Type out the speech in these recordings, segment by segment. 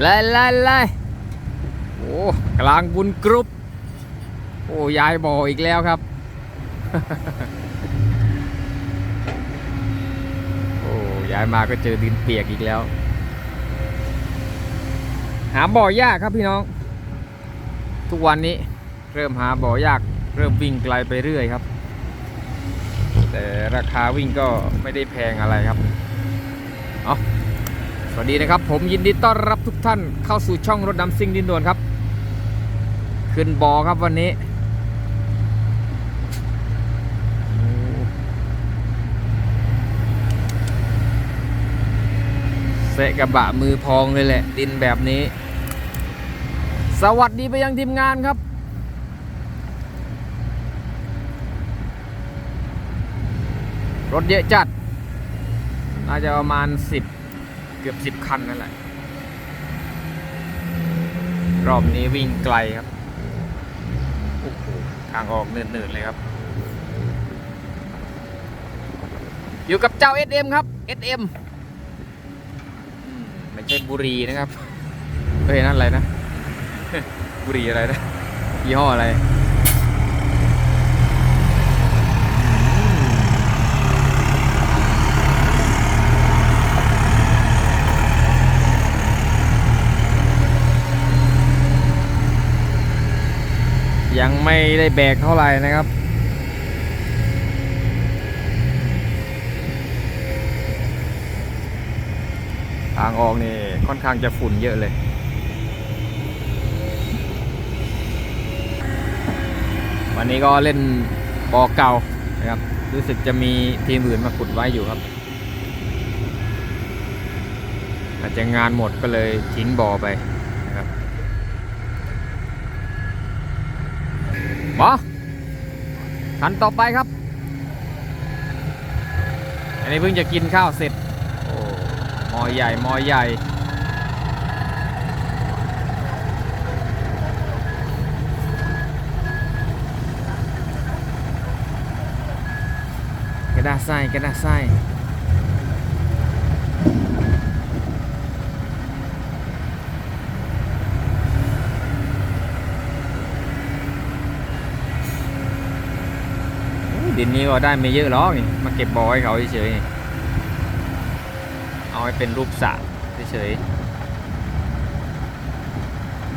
ไล่ไล่ไล่โอ้กลางบุญกรุปโอ้ยายบ่ออีกแล้วครับ โอ้ยายมาก็เจอดินเปียกอีกแล้ว หาบ่อยากครับพี่น้อง ทุกวันนี้เริ่มหาบ่อยาก เริ่มวิ่งไกลไปเรื่อยครับ แต่ราคาวิ่งก็ไม่ได้แพงอะไรครับ เอา สวัสดีนะครับ ผมยินดีต้อนรับทุกท่านเข้าสู่ช่องรถดำซิ่งดินด่วนครับ ขึ้นบอครับวันนี้ เสะกระบะมือพองเลยแหละ ดินแบบนี้ สวัสดีไปยังทีมงานครับ รถเยอะจัด น่าจะประมาณ 10 กือบ10คันนั่นแหละ รอบนี้วิ่งไกลครับโอ้โหทางออกเนินๆเลยครับ อยู่กับเจ้า SM ครับ SM อืมไม่ใช่บุรีนะครับเฮ้ยนั่นอะไรนะ บุรีอะไรนะยี่ห้ออะไร ยังไม่ได้แบกเท่าไหร่นะครับ ทางออกนี่ค่อนข้างจะฝุ่นเยอะเลยวันนี้ก็เล่นบอเก่านะครับ รู้สึกจะมีทีมอื่นมาขุดไว้อยู่ครับ อาจจะงานหมดก็เลยทิ้งบอไปนะครับ มาคันต่อไปครับ อันนี้เพิ่งจะกินข้าวเสร็จมอใหญ่มอใหญ่ กระดาษทรายกระดาษทราย ดินนี้ก็ได้ไม่เยอะหรอกนี่มาเก็บบอให้เขาเฉยๆเอาให้เป็นรูปสระเฉยๆ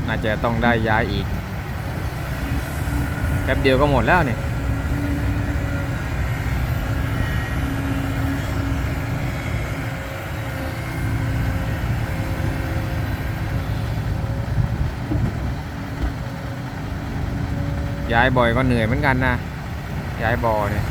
น่าจะต้องได้ย้ายอีกแป๊บเดียวก็หมดแล้วนี่ย้ายบ่อยก็เหนื่อยเหมือนกันนะ ย้ายบอเนี่ย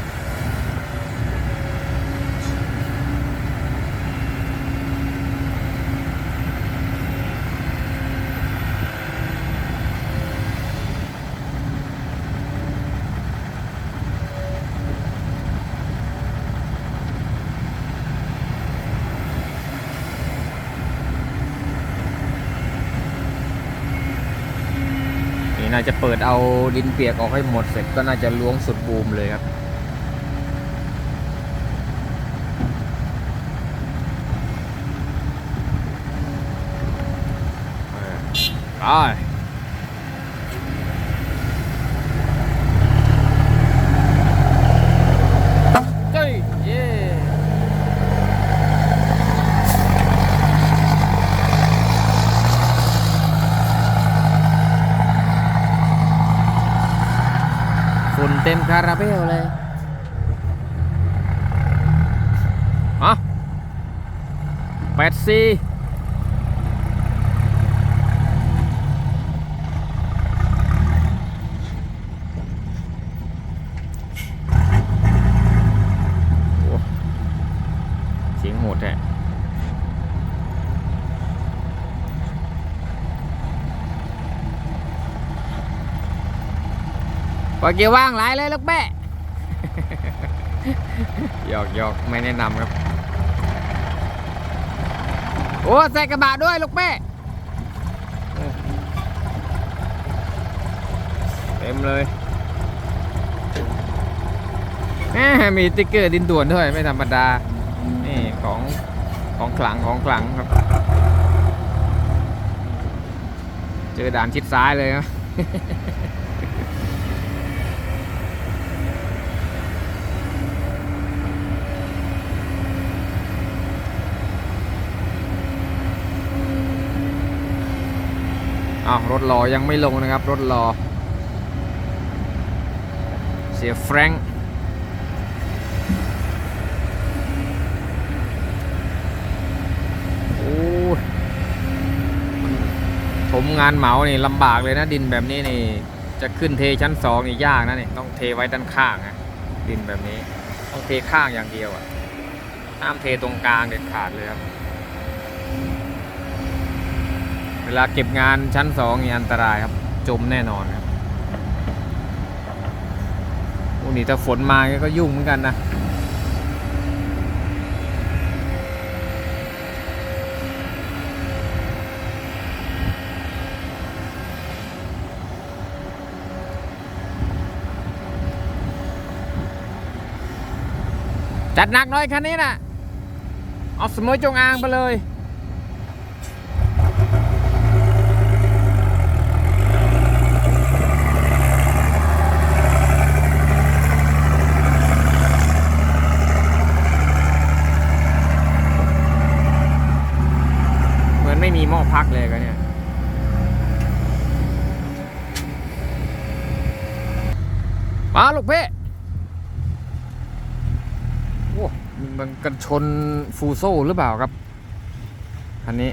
น่าจะเปิดเอาดินเปียกออกให้หมดเสร็จก็น่าจะล้วงสุดบูมเลยครับเออไปเฮ้ยเย้ ฝุ่นเต็มคาราเบลเลยอะแปดซีโอ้เสียงโหดแท้ ปล่อยเกียร์ว่างหลายเลยลูกแม่หยอกหยอกไม่แนะนำครับ โอ้ใส่กระบะด้วยลูกแม่เต็มเลยแหมมีติ๊กเกอร์ดินด่วนด้วยไม่ธรรมดา นี่ของของขลังของขลังครับ เจอด่านชิดซ้ายเลยครับ อ้าวรถรอยังไม่ลงนะครับ รถรอ เสียแฟรงค์โอ้ผมงานเหมานี่ลำบากเลยนะดินแบบนี้นี่ จะขึ้นเทชั้นสองนี่ยากนะนี่ต้องเทไว้ด้านข้างอะดินแบบนี้ ต้องเทข้างอย่างเดียวอะห้ามเทตรงกลางเด็ดขาดเลยครับ เวลาเก็บงานชั้นสองนี่อันตรายครับ จมแน่นอนครับโอ้นี่ถ้าฝนมาก็ยุ่งเหมือนกันนะจัดหนักหน่อยคันนี้นะเอาสมอจงอางไปเลย เห ไม่มีหม้อพักเลยกันเนี่ย มาลูกเพ่โอ้มันกันชนฟูโซ่หรือเปล่าครับคันนี้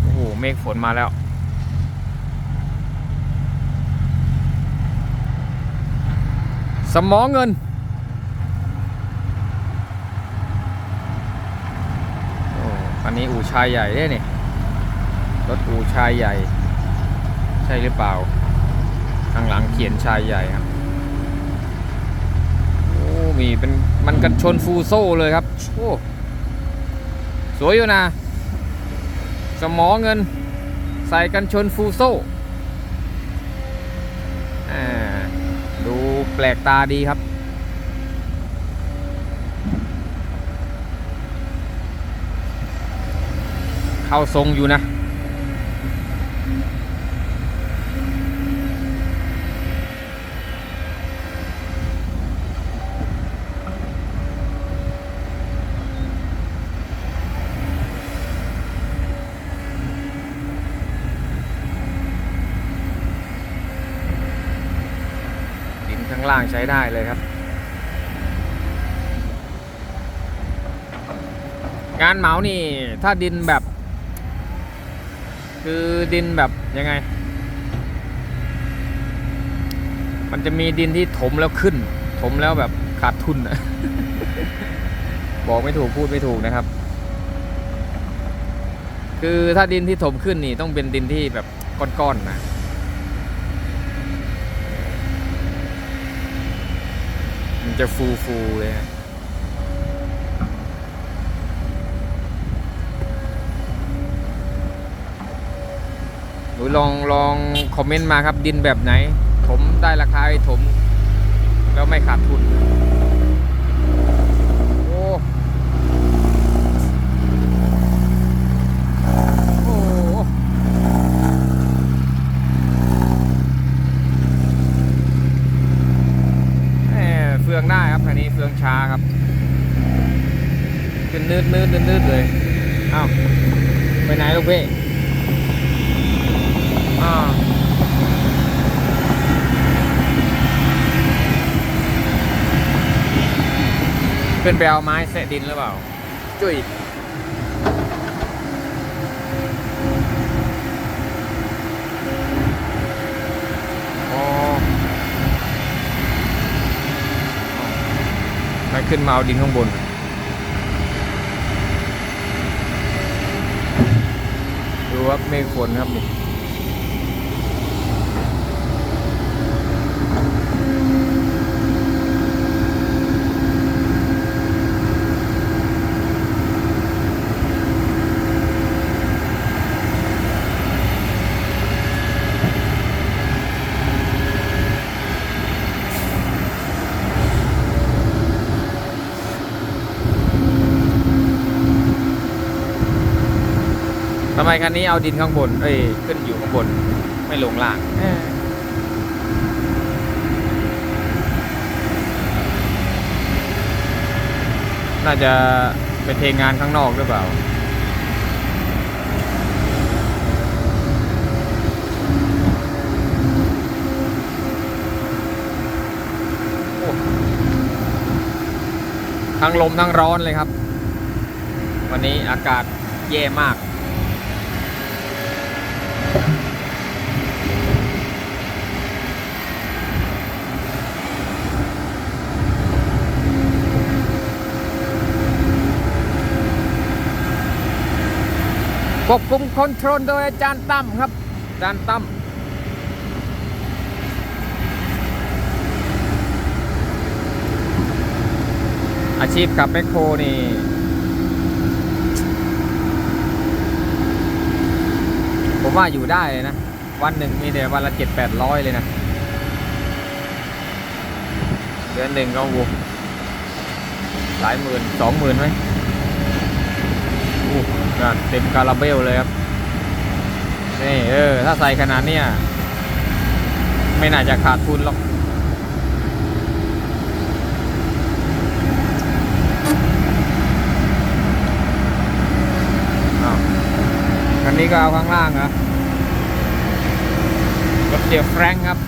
โอ้โห เมฆฝนมาแล้วสมอเงิน โอ้คั นี้อู่ชายใหญ่ได้นี่รถอู่ชายใหญ่ ใช่หรือเปล่าข้างหลังเขียนชายใหญ่ครับโอ้มีเป็นมันกันชนฟูโซ่เลยครับโอ้สวยอยู่นะ สมอเงิน ใส่กันชนฟูโซ่ดูแปลกตาดีครับ เข้าทรงอยู่นะ ดินข้างล่างใช้ได้เลยครับงานเหมานี่ ถ้าดินแบบ คือดินแบบยังไง มันจะมีดินที่ถมแล้วขึ้น ถมแล้วแบบขาดทุนอะบอกไม่ถูกพูดไม่ถูกนะครับ คือถ้าดินที่ถมขึ้นนี่ต้องเป็นดินที่แบบก้อนๆนะมันจะฟูๆเลยฮะ หนูลองลองคอมเมนต์มาครับดินแบบไหนถมได้ราคาให้ถม แล้วไม่ขาดทุน โอ้โอ้แหเฟืองได้ครับคันนี้เฟืองช้าครับขึ้นนืดนืดนืดนืดเลยอ้าวไปไหนลูกพี่ อ้าวขึ้นไปเอาไม้แสะดินหรือเปล่า จุ้ยอ๋อไปขึ้นมาเอาดินข้างบน ดูครับเมฆฝนครับนี่ ไมคันนี้เอาดินข้างบน เอ้ย ขึ้นอยู่ข้างบน ไม่ลงล่าง เออน่าจะไปเทงานข้างนอกหรือเปล่าโอ้ทั้งลมทั้งร้อนเลยครับ วันนี้อากาศแย่มาก ควบคุมคอนโทรลโดยอาจารย์ตั้มครับ อาจารย์ตั้มอาชีพขับแมคโครนี่ผมว่าอยู่ได้เลยนะ วันหนึ่งมีแต่วันละเจ็ดแปดร้อยเลยนะ เดือนหนึ่งก็วูหลายหมื่นสองหมื่นไหม อู้นั่นเต็มคาราเบลเลยครับนี่เออ ถ้าใส่ขนาดเนี้ยไม่น่าจะขาดทุนหรอกอันนี้ก็เอาข้างล่างเหรอรถเดียแฟรงครับ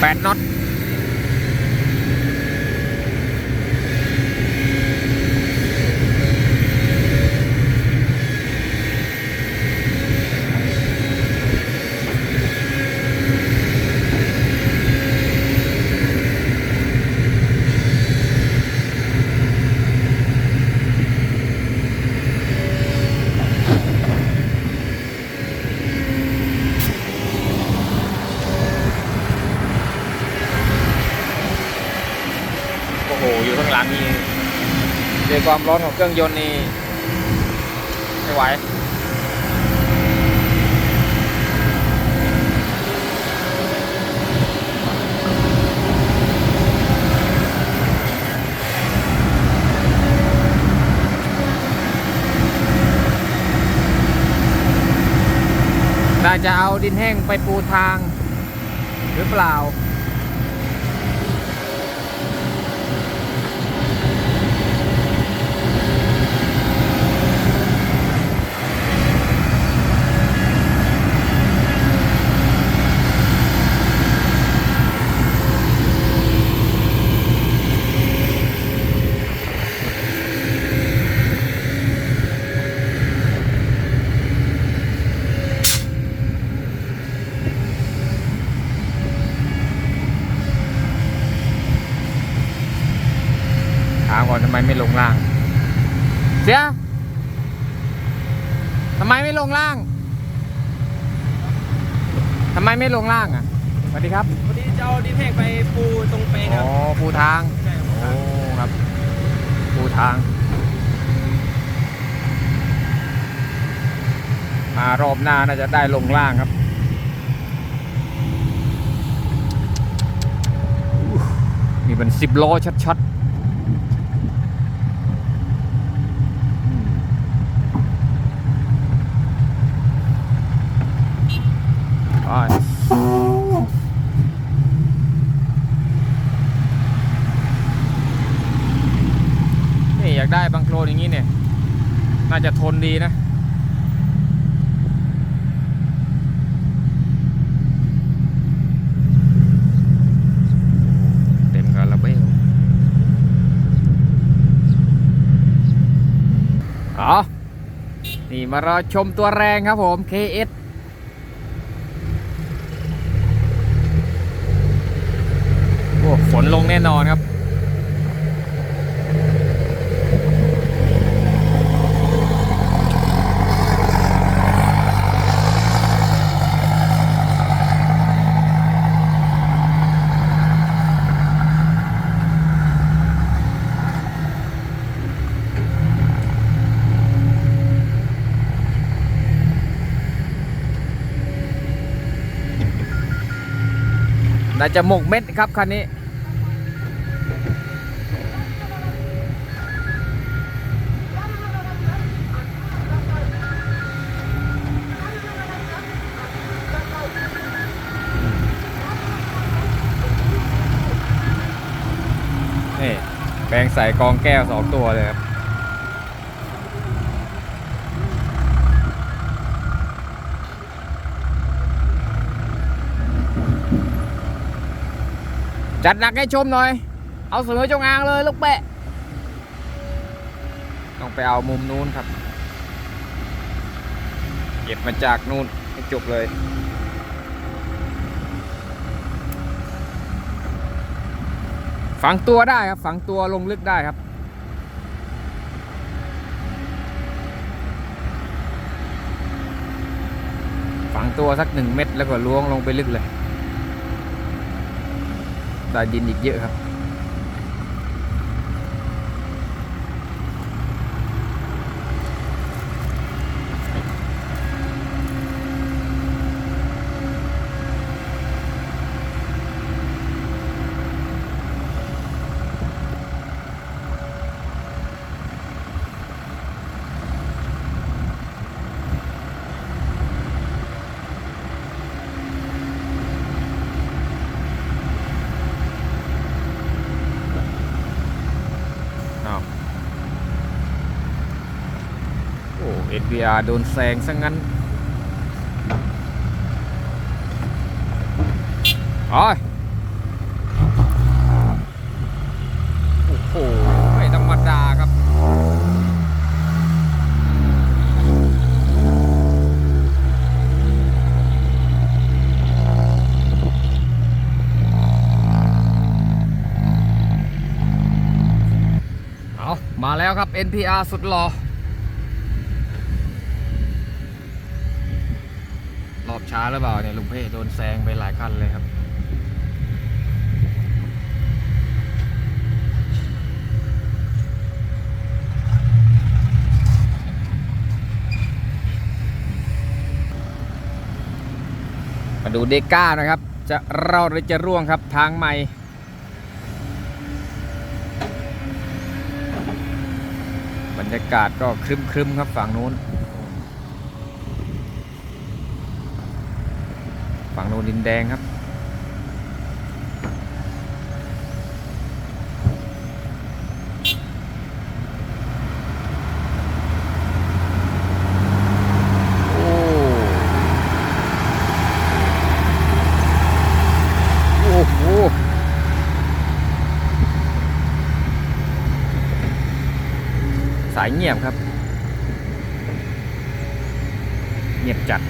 แปดน็อต โอ้โห อยู่ข้างหลังนี่เจอความร้อนของเครื่องยนต์นี่ไม่ไหวน่าจะเอาดินแห้งไปปูทางหรือเปล่า ถามก่อนทำไมไม่ลงล่าง เสียทำไมไม่ลงล่างทำ ไมไม่ลงล่างอะสวัสดีครับวันนี้จะเอาดินแห้งไปปูตรงเปงคอ๋รัอบภูทางใช่ครับโอ้ครับภูทางมารอบหน้าน่าจะได้ลงล่างครับอู้นี่เป็นสิบล้อชัดๆอืมไปนี่อยากได้บางโคลนอย่างนี้เนี่ย น่า จะทนดีนะเต็มคาราเบลอ๋อนี่มารอชมตัวแรงครับผม KS โอ้ฝนลงแน่นอนครับ แต่จะหมกเม็ดครับคันนี้ นี่แปลงใส่กองแก้วสองตัวเลยครับ จัดหนักให้ชมหน่อย เอาเสมอจงอางเลยลูกแปะ ต้องไปเอามุมนู้นครับ เก็บมาจากนู้นให้จบเลยฝังตัวได้ครับ ฝังตัวลงลึกได้ครับ ฝังตัวสักหนึ่งเม็ดแล้วก็ล้วงลงไปลึกเลย ได้ดินอีกเยอะครับ อ้าว โอ้ NPR โดนแซงซะงั้นโอ้ยโอ้โห ไม่ธรรมดาครับ เอามาแล้วครับ NPR สุดหล่อ ช้าหรือเปล่าเนี่ยลุงเพ่โดนแซงไปหลายคันเลยครับมาดูเดก้านะครับ จะรอดหรือจะร่วงครับทางใหม่บรรยากาศก็ครึมๆครับฝั่งนู้น ฝั่งนู้นดินแดงครับ โอ้โอ้โหสายเงียบครับ เงียบจัด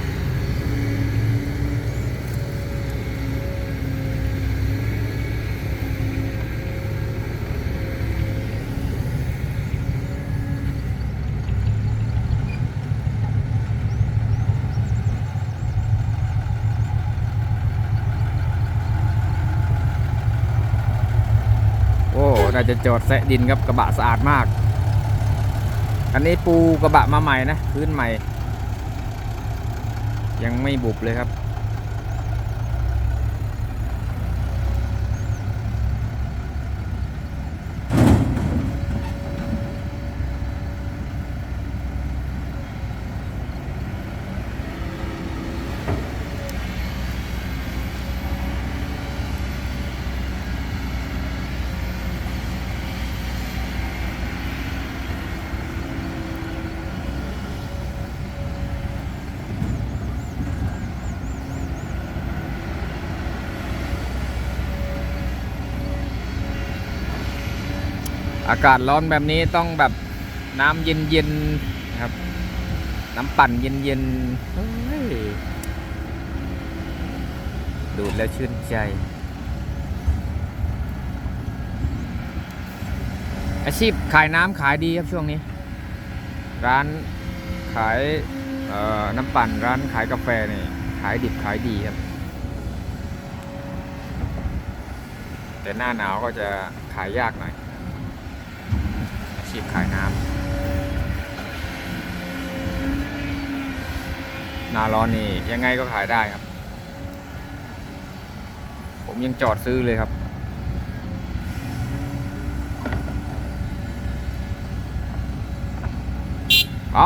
โอ้น่าจะจอดแซะดินครับกระบะสะอาดมาก อันนี้ปูกระบะมาใหม่นะพื้นใหม่ ยังไม่บุบเลยครับ อากาศร้อนแบบนี้ต้องแบบน้ำเย็นๆนครับ น้ำปั่นเย็นๆเฮ้ยดูดแล้วชื่นใจ อาชีพขายน้ำขายดีครับช่วงนี้ ร้านขายเอ่อน้ำปั่นร้านขายกาแฟนี่ขายดิบขายดีครับ แต่หน้าหนาวก็จะขายยากหน่อย ชีพขายน้ำหนาร้อนนี่ยังไงก็ขายได้ครับ ผมยังจอดซื้อเลยครับ ไป